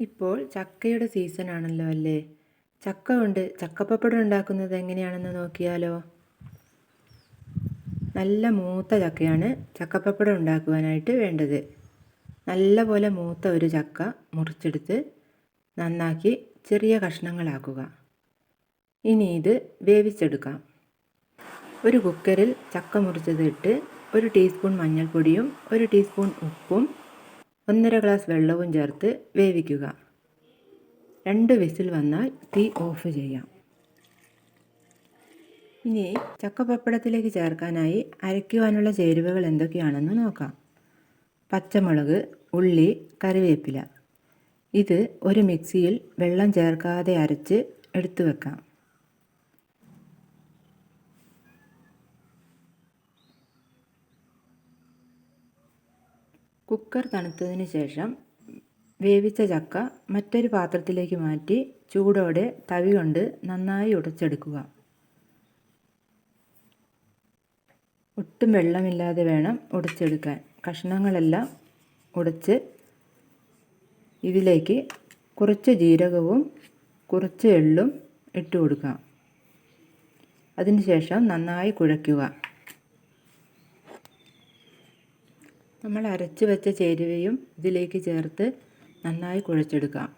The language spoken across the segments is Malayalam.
ഇപ്പോൾ ചക്കയുടെ സീസൺ ആണല്ലോ അല്ലേ? ചക്ക കൊണ്ട് ചക്കപ്പപ്പടം ഉണ്ടാക്കുന്നത് എങ്ങനെയാണെന്ന് നോക്കിയാലോ? നല്ല മൂത്ത ചക്കയാണ് ചക്കപ്പപ്പടം ഉണ്ടാക്കുവാനായിട്ട് വേണ്ടത്. നല്ലപോലെ മൂത്ത ഒരു ചക്ക മുറിച്ചെടുത്ത് നന്നാക്കി ചെറിയ കഷ്ണങ്ങളാക്കുക. ഇനി ഇത് വേവിച്ചെടുക്കാം. ഒരു കുക്കറിൽ ചക്ക മുറിച്ചത് ഇട്ട് ഒരു ടീസ്പൂൺ മഞ്ഞൾപ്പൊടിയും ഒരു ടീസ്പൂൺ ഉപ്പും ഒന്നര ഗ്ലാസ് വെള്ളവും ചേർത്ത് വേവിക്കുക. രണ്ട് വിസിൽ വന്നാൽ തീ ഓഫ് ചെയ്യാം. ഇനി ചക്കപ്പപ്പടത്തിലേക്ക് ചേർക്കാനായി അരയ്ക്കുവാനുള്ള ചേരുവകൾ എന്തൊക്കെയാണെന്ന് നോക്കാം. പച്ചമുളക് ഉള്ളി കറിവേപ്പില. ഇത് ഒരു മിക്സിയിൽ വെള്ളം ചേർക്കാതെ അരച്ച് എടുത്തു വെക്കാം കുക്കർ തണുത്തതിന് ശേഷം വേവിച്ച ചക്ക മറ്റൊരു പാത്രത്തിലേക്ക് മാറ്റി ചൂടോടെ തവി കൊണ്ട് നന്നായി ഉടച്ചെടുക്കുക. ഒട്ടും വെള്ളമില്ലാതെ വേണം ഉടച്ചെടുക്കാൻ. കഷ്ണങ്ങളെല്ലാം ഉടച്ച് ഇതിലേക്ക് കുറച്ച് ജീരകവും കുറച്ച് എള്ളും ഇട്ട് കൊടുക്കാം അതിനുശേഷം നന്നായി കുഴയ്ക്കുക. നമ്മൾ അരച്ച് വെച്ച ചേരുവയും ഇതിലേക്ക് ചേർത്ത് നന്നായി കുഴച്ചെടുക്കാം.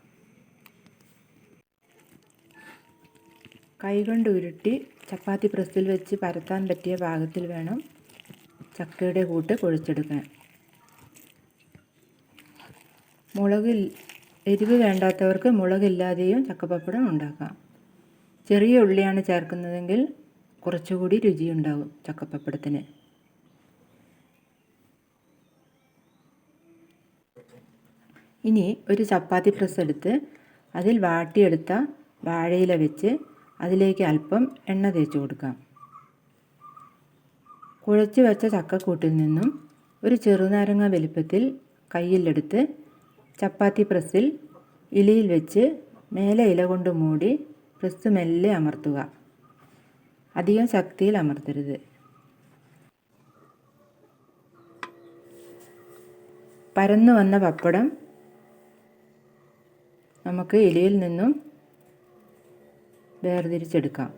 കൈകൊണ്ട് ഉരുട്ടി ചപ്പാത്തി പ്രസ്സിൽ വെച്ച് പരത്താൻ പറ്റിയ ഭാഗത്തിൽ വേണം ചക്കയുടെ കൂട്ട് കുഴച്ചെടുക്കാൻ. മുളക് എരിവ് വേണ്ടാത്തവർക്ക് മുളകില്ലാതെയും ചക്കപ്പപ്പടം ഉണ്ടാക്കാം. ചെറിയ ഉള്ളിയാണ് ചേർക്കുന്നതെങ്കിൽ കുറച്ചുകൂടി രുചിയുണ്ടാകും ചക്കപ്പപ്പടത്തിന്. ഇനി ഒരു ചപ്പാത്തി പ്രസ് എടുത്ത് അതിൽ വാട്ടിയെടുത്ത വാഴയില വെച്ച് അതിലേക്ക് അല്പം എണ്ണ തേച്ച് കൊടുക്കാം. കുഴച്ച് വെച്ച ചക്കക്കൂട്ടിൽ നിന്നും ഒരു ചെറുനാരങ്ങ വലിപ്പത്തിൽ കയ്യിലെടുത്ത് ചപ്പാത്തി പ്രസ്സിൽ ഇലയിൽ വെച്ച് മേലെ ഇല കൊണ്ട് മൂടി പ്രസ് മെല്ലെ അമർത്തുക. അധികം ശക്തിയിൽ അമർത്തരുത്. പരന്നു വന്ന പപ്പടം നമുക്ക് ഇലയിൽ നിന്നും വേർതിരിച്ചെടുക്കാം.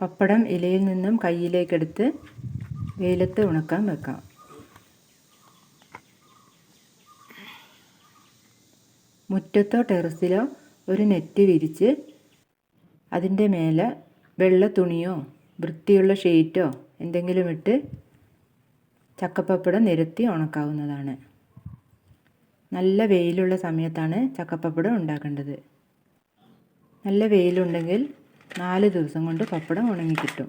പപ്പടം ഇലയിൽ നിന്നും കയ്യിലേക്കെടുത്ത് വെയിലത്ത് ഉണക്കാൻ വെക്കാം. മുറ്റത്തോ ടെറസിലോ ഒരു നെറ്റ് വിരിച്ച് അതിന്റെ മേലെ വെള്ള തുണിയോ വൃത്തിയുള്ള ഷീറ്റോ എന്തെങ്കിലും ഇട്ട് ചക്കപ്പപ്പടം നിരത്തി ഉണക്കാവുന്നതാണ്. നല്ല വെയിലുള്ള സമയത്താണ് ചക്കപ്പപ്പടം ഉണ്ടാക്കേണ്ടത്. നല്ല വെയിലുണ്ടെങ്കിൽ നാല് ദിവസം കൊണ്ട് പപ്പടം ഉണങ്ങിക്കിട്ടും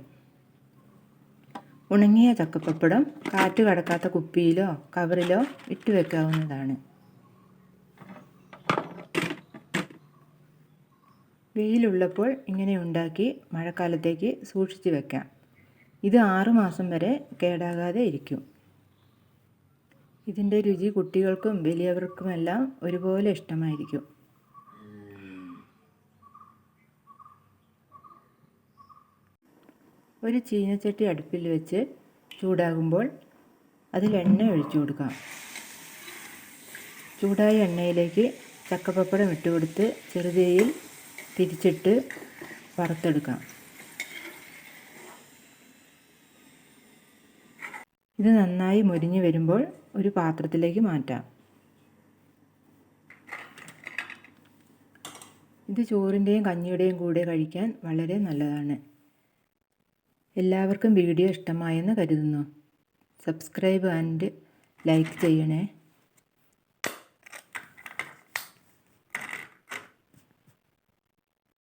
ഉണങ്ങിയ ചക്കപ്പപ്പടം കാറ്റ് കടക്കാത്ത കുപ്പിയിലോ കവറിലോ ഇട്ട് വെക്കാവുന്നതാണ്. വെയിലുള്ളപ്പോൾ ഇങ്ങനെ ഉണ്ടാക്കി മഴക്കാലത്തേക്ക് സൂക്ഷിച്ച് വെക്കാം. ഇത് ആറുമാസം വരെ കേടാകാതെ ഇരിക്കും. ഇതിന്റെ രുചി കുട്ടികൾക്കും വലിയവർക്കുമെല്ലാം ഒരുപോലെ ഇഷ്ടമായിരിക്കും. ഒരു ചീനച്ചട്ടി അടുപ്പിൽ വെച്ച് ചൂടാകുമ്പോൾ അതിൽ എണ്ണ ഒഴിച്ചു കൊടുക്കാം. ചൂടായ എണ്ണയിലേക്ക് ചക്കപ്പപ്പടം ഇട്ടുകൊടുത്ത് ചെറുതേയിൽ തിരിച്ചിട്ട് വറുത്തെടുക്കാം. ഇത് നന്നായി മുരിഞ്ഞു വരുമ്പോൾ ഒരു പാത്രത്തിലേക്ക് മാറ്റാം. ഇത് ചോറിന്റെയും കഞ്ഞിയുടെയും കൂടെ കഴിക്കാൻ വളരെ നല്ലതാണ്. എല്ലാവർക്കും വീഡിയോ ഇഷ്ടമായെന്ന് കരുതുന്നു. സബ്സ്ക്രൈബ് ആൻഡ് ലൈക്ക് ചെയ്യണേ.